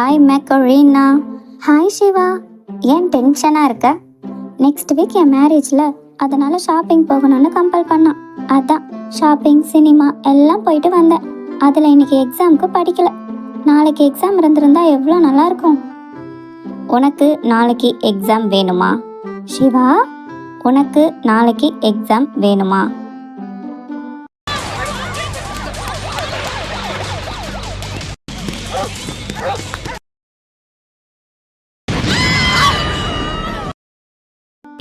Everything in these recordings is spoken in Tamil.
ஹாய் மெக்கரீனா ஹாய் சிவா ஏன் டென்ஷனாக இருக்க? நெக்ஸ்ட் வீக் என் மேரேஜில் அதனால் ஷாப்பிங் போகணும்னு கம்பல் பண்ணான். அதான் ஷாப்பிங் சினிமா எல்லாம் போயிட்டு வந்தேன். அதில் இன்னைக்கு எக்ஸாமுக்கு படிக்கல. நாளைக்கு எக்ஸாம் இருந்திருந்தா எவ்வளோ நல்லாயிருக்கும் உனக்கு நாளைக்கு எக்ஸாம் வேணுமா? சிவா உனக்கு நாளைக்கு எக்ஸாம் வேணுமா?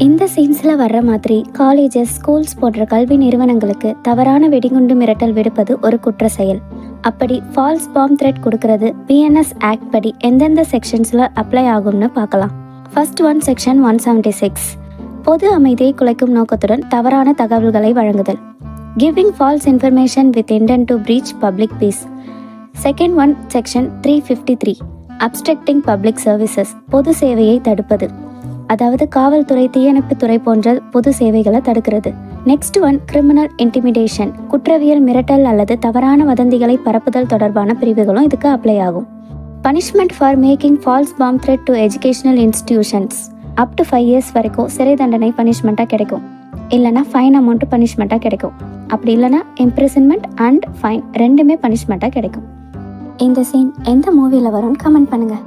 இந்த சீன்ஸில் வர்ற மாதிரி காலேஜஸ் ஸ்கூல்ஸ் போன்ற கல்வி நிறுவனங்களுக்கு தவறான வெடிகுண்டு மிரட்டல் விடுப்பது ஒரு குற்ற செயல். அப்படி ஃபால்ஸ் பாம் த்ரெட் கொடுக்கறது பிஎன்எஸ் ஆக்ட் படி எந்தெந்த செக்ஷன்ஸில் அப்ளை ஆகும்னு பார்க்கலாம். First one section one seventy six பொது அமைதியை குலைக்கும் நோக்கத்துடன் தவறான தகவல்களை வழங்குதல். Giving false information with intent to breach public peace second one section three fifty three obstructing public services பொது சேவையை தடுப்பது. அதாவது காவல்துறை தீயணைப்புத்துறை போன்ற பொது சேவைகளை தடுக்கிறது. நெக்ஸ்ட் ஒன் கிரிமினல் இன்டிமிடேஷன் குற்றவியல் மிரட்டல் அல்லது தவறான வதந்திகளை பரப்புதல் தொடர்பான பிரிவுகளும் இதுக்கு அப்ளை ஆகும். Punishment for making false bomb threat to educational institutions up to five years வரைக்கும் சிறை தண்டனை பனிஷ்மெண்ட்டாக கிடைக்கும். இல்லைனா ஃபைன் அமௌண்ட் பனிஷ்மெண்ட்டாக கிடைக்கும். அப்படி இல்லைனா இம்ப்ரிசன்மெண்ட் அண்ட் ஃபைன் ரெண்டுமே பனிஷ்மெண்ட்டாக கிடைக்கும். இந்த சீன் எந்த மூவியில் வரும்னு கமெண்ட் பண்ணுங்கள்